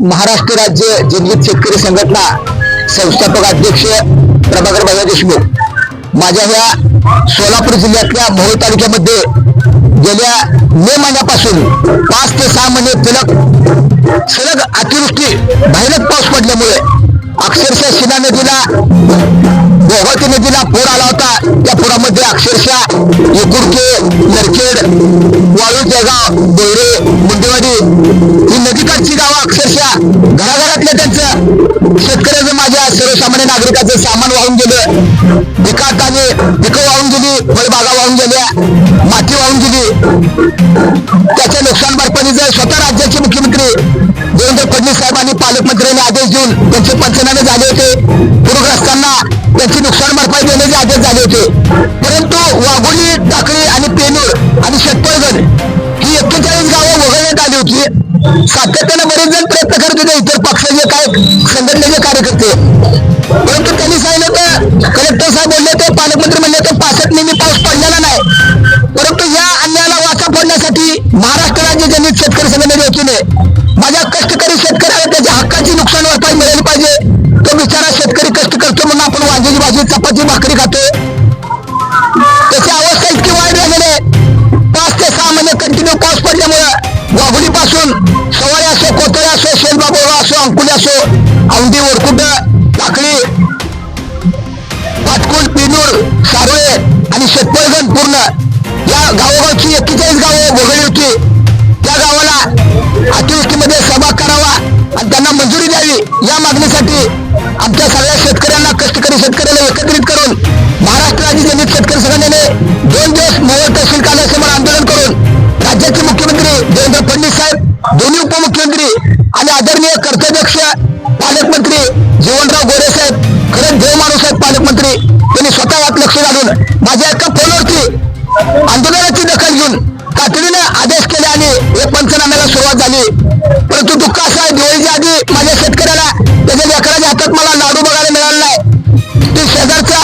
महाराष्ट्र राज्य जनहित शेतकरी संघटना संस्थापक अध्यक्ष प्रभाकर भाई देशमुख. माझ्या ह्या सोलापूर जिल्ह्यातल्या मोहोळ तालुक्यामध्ये गेल्या मे महिन्यापासून पाच ते सहा महिने तिलक सलग अतिवृष्टी भयानक पाऊस पडल्यामुळे अक्षरशः शिना नदीला गोगावती नदीला पूर आला होता. त्या पुरामध्ये अक्षरशः एकुडके नरखेड वाळू जळगाव बोरे मुंडेवाडी शेतकऱ्याचं माझ्या सर्वसामान्य नागरिकाचं सामान वाहून गेलं. पिकाने पिकं वाहून गेली फळबागा वाहून गेल्या माती वाहून गेली. त्याच्या नुकसान भरपाईचं स्वतः राज्याचे मुख्यमंत्री देवेंद्र फडणवीस साहेबांनी पालकमंत्र्यांनी आदेश देऊन त्यांचे पंचनामे झाले होते. पूरग्रस्तांना त्यांची नुकसान भरपाई देण्याचे आदेश झाले होते. परंतु वाघोली टाकळी आणि पेन सातत्याने बरेच जण प्रयत्न करत होते इतर पक्षाचे काय संघटनेचे कार्यकर्ते. परंतु त्यांनी सांगितलं तर कलेक्टर साहेब बोलले ते पालकमंत्री म्हणले तर पासष्ट मिमी पाऊस पडलेला नाही. परंतु या अन्यायाला वाचा फोडण्यासाठी महाराष्ट्र राज्य जनित शेतकरी संघटनेचे पूर्ण या गावोगावची एक्केचाळीस गावं वगळली होती. त्या गावाला अतिवृष्टीमध्ये सहभाग करावा आणि त्यांना मंजुरी द्यावी या मागणीसाठी आमच्या सगळ्या शेतकऱ्यांना कष्टकरी शेतकऱ्याला एकत्रित करून महाराष्ट्र राज्य जनहित शेतकरी संघटनेने दोन दिवस मोहोळ तहसील कार्यालयासमोर आंदोलन करून राज्याचे मुख्यमंत्री देवेंद्र फडणवीस साहेब दोन्ही उपमुख्यमंत्री आणि आदरणीय कर्तव्यक्ष पालकमंत्री जीवनराव गोरे साहेब खरंच देव माणूस आहेत पालकमंत्री. त्यांनी स्वतः लक्ष घालून माझ्या एका आंदोलनाची दखल घेऊन तातडीने आदेश केले आणि हे पंचनाम्याला सुरुवात झाली. परंतु दुःख असं आहे दिवाळीच्या आधी माझ्या शेतकऱ्याला त्याच्या लेकराच्या हातात मला लाडू बघायला मिळाला नाही. ते शेजारचा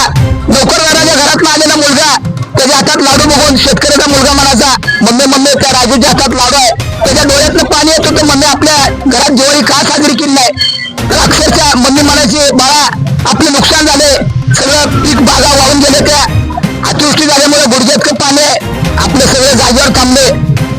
नोकरदाराच्या घरात आलेला मुलगा त्याच्या हातात लाडू बघून शेतकऱ्याचा मुलगा म्हणायचा मम्मी मम्मी त्या राजूच्या हातात लाडू आहे. त्याच्या डोळ्यातनं पाणी येत होतं मम्मी आपल्या घरात दिवाळी का साजरी केली नाही? तर अक्षरशः मम्मी म्हणायची बाळा आपली जर थांबले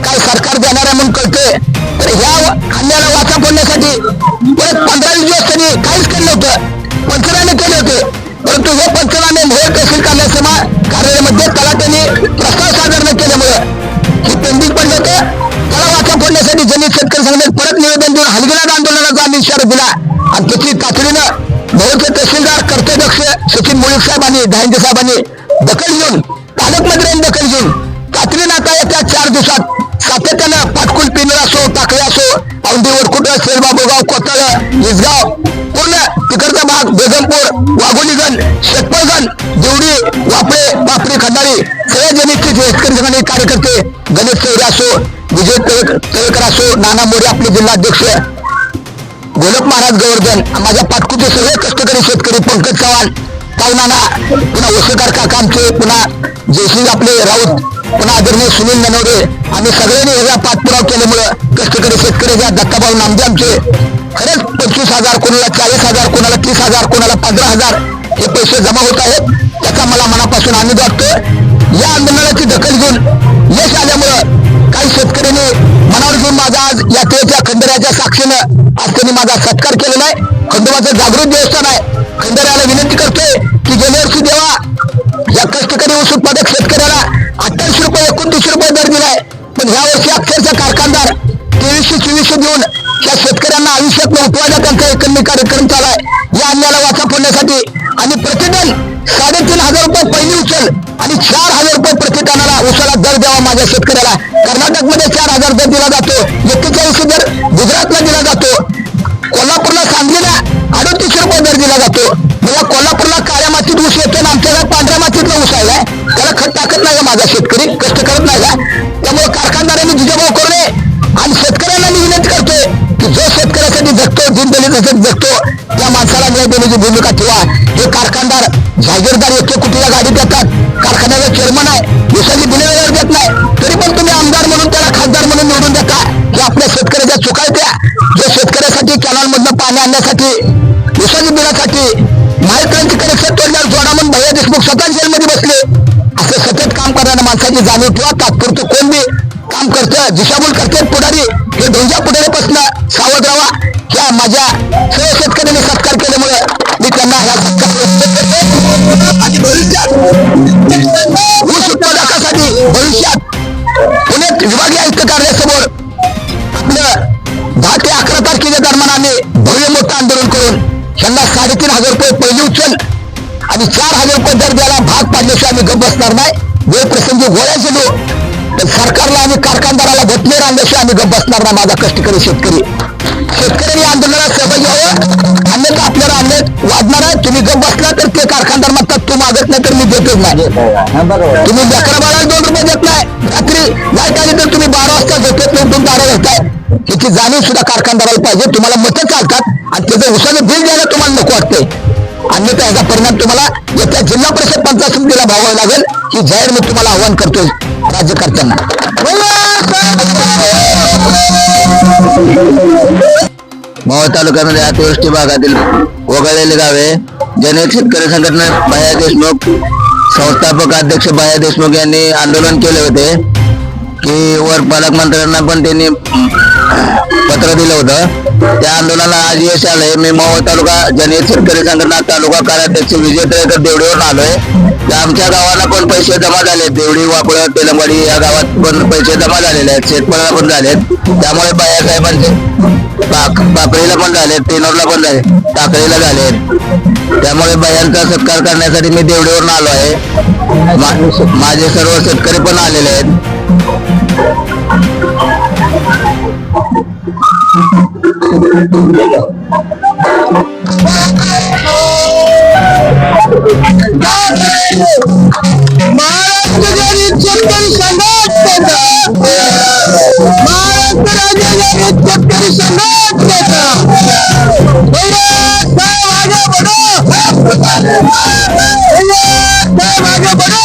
काय सरकार देणार आहे म्हणून कळते तर ह्या खांद्याला वाचा फोडण्यासाठी परत पंधरा वीस दिवस त्यांनी काहीच केलं नव्हतं. पंचनामे केले होते. परंतु हे पंचनामे मोहोळ तहसील कार्यालयासमोर कार्यालयामध्ये तलाट्याने प्रस्ताव सादर न केल्यामुळं हे पेंडिंग पडलं होतं. त्याला वाचा फोडण्यासाठी जनहित शेतकरी संघटनेत परत निवेदन देऊन हलगीनाथ आंदोलनाचा आम्ही इशारा दिला. आणि त्याची तातडीनं मोहोळचे तहसीलदार कर्तव्यक्ष सचिन मुळीक साहेबांनी दहांजे साहेबांनी दखल घेऊन दिवसात पाटकुल पिंजर असो टाकळे असो औंधी वरकुट शेरबाबोगाव कोतळ इसगाव पूर्ण तिकडचा भाग बेगमपूर वाघोलीगण शेतपळगण देवडी वापळे बापरी खंडारी सगळ्या जनितचे शेतकरी संघटने कार्यकर्ते गणेश चौरे असो विजय तळेकर असो नाना मोरे आपले जिल्हाध्यक्ष गोलक महाराज गोवर्धन माझ्या पाटकुचे सगळे कष्टकरी शेतकरी पंकज चव्हाण पावनाना पुन्हा वसेकर काकांचे पुन्हा जयसिंग आपले राऊत पुन्हा आदरणीय सुनील ननवरे आम्ही सगळ्यांनी ह्याचा पाठपुराव केल्यामुळं कष्टकरी शेतकऱ्याच्या दत्ताभाऊ नामदे आमचे खरंच पंचवीस हजार कोणाला चाळीस हजार कोणाला तीस हजार कोणाला पंधरा हजार हे पैसे जमा होत आहेत त्याचा मला मनापासून आनंद वाटतो या आंदोलनाची दखल घेऊन यश आल्यामुळं काही शेतकऱ्यांनी मनावर घेऊन माझा आज यात्रेच्या खंडऱ्याच्या साक्षीनं आज त्यांनी माझा सत्कार केलेला आहे. खंडोबाचं जागृत देवस्थान आहे. खंडऱ्याला विनंती करतोय की गेल्या वर्षी देवा या कष्टकरी ऊस उत्पादक शेतकऱ्याला रुपये एकोणतीस रुपये दर दिलाय. पण ह्या वर्षी अक्षरशः कारखानदार तेवीसशे चोवीसशे देऊन या शेतकऱ्यांना आयुष्यात उठवायचा त्यांचा एकंदर कार्यक्रम चालू आहे या अन्याला वाचा फोडण्यासाठी आणि प्रतिटन साडेतीन हजार रुपये पहिली उचल आणि चार हजार रुपये प्रतिटनाला उसाला दर द्यावा माझ्या शेतकऱ्याला. कर्नाटकमध्ये चार हजार दर दिला जातो. एक्केचाळीस दर गुजरातला दिला जातो. कोल्हापूरला सांगलीला अडतीस रुपये दर दिला जातो. मला कोल्हापूरला काळ्या मातीत ऊस येतो आणि आमच्याकडे पांढऱ्या मातीतला माझा शेतकरी कष्ट करत नाही का? त्यामुळे कारखानदारांनी जिजाभाऊ करू आणि शेतकऱ्यांना मी विनंती करतोय की जो शेतकऱ्यासाठी जगतो दिनदलित जगतो त्या माणसाला न्याय देण्याची भूमिका ठेवा. हे कारखानदार जागीरदार एक कुठल्या गाडी देतात. कारखान्याचा चेअरमन आहे. दिवसाची बिले वेळेवर देत नाही. तरी पण तुम्ही आमदार म्हणून त्याला खासदार म्हणून निवडून देता. हे आपल्या शेतकऱ्याच्या चुका आहेत त्या. जे शेतकऱ्यासाठी कॅनॉलमधनं पाणी आणण्यासाठी उसाच्या बिलासाठी महावितरणचे कनेक्शन तोडल्यावर जोडामन भैया देशमुख स्वतः जेलमध्ये बसले. असं माणसाची जाणीव ठेवा तात्पुरतं कोण बी काम करतं दिशाभूल करते पुढारी. हे ढोंजा पुढाऱ्यापासून सावध राहा. ह्या माझ्या सर्व शेतकऱ्यांनी सत्कार केल्यामुळे मी त्यांना ह्या आणि भविष्यात ऊस उत्पादकासाठी भविष्यात पुण्यात विभागीय आयुक्त कार्यालयासमोर आपलं दहा ते अकरा तारखेच्या दरम्यान आम्ही भव्य मोठं आंदोलन करून यांना साडेतीन हजार रुपये पहिली उचल आणि चार हजार रुपये दर द्यायला भाग पाडल्याशिवाय आम्ही गप्प बसणार नाही. वेळ प्रसंगी गोळ्या गेलो तर सरकारला आणि कारखानदाराला घटनेर आणल्याशिवाय आम्ही गप्प बसणार नाही माझा कष्टकरी शेतकरी. शेतकऱ्यांनी आंदोलनात सहभागी व्हावं. अन्यथा आपल्याला अन्याय वाढणार आहे. तुम्ही गप्प बसला तर ते कारखानदार म्हणतात तू मागत नाही तर मी देतच नाही. तुम्ही लेकरा बाळाला दोन रुपये देत नाही. रात्री लाइट आली तर तुम्ही बारा वाजता झोपेत उठून दारा घेताय याची जाणीव सुद्धा कारखानदाराला पाहिजे. तुम्हाला मतं चालतात आणि त्याचं उसाचं बिल द्यायला तुम्हाला नको वाटतंय. अन्यथा याचा परिणाम तुम्हाला म्हणजे त्या जिल्हा परिषद पंचायत समितीला भावावं लागेल ही जाहीर मी तुम्हाला आव्हान करतोय राज्यकर्त्यांना. मावळ तालुक्यामध्ये अतिवृष्टी भागातील वगळलेले गावे जनक शेतकरी संघटना बाया देशमुख संस्थापक अध्यक्ष बाया देशमुख यांनी आंदोलन केले होते. की वर पालकमंत्र्यांना पण त्यांनी पत्र दिलं होतं. त्या आंदोलनाला आज यश आलंय. मी मोहोळ तालुका जनित शेतकरी संघटना तालुका कार्याध्यक्ष विजय टिळकर देवडीवरून आलोय. तर आमच्या गावाला पण पैसे जमा झाले देवडी वापळ तेलंगवाडी या गावात पण पैसे जमा झालेले आहेत. शेतकऱ्याला पण झालेत. त्यामुळे बायासाहेबांचे पाक पण झाले टेनोरला पण झाले टाकळीला झाले त्यामुळे बायांचा सत्कार करण्यासाठी मी देवडीवरून आलो आहे माझे सर्व शेतकरी पण आलेले आहेत. महाराष्ट्र गरीब शेतकरी संघटनेचा महाराष्ट्र राज्य गरीब शेतकरी संघटनेचा भैया साहेब आगे बढ़ो भैया साहेब आगे बढ़ो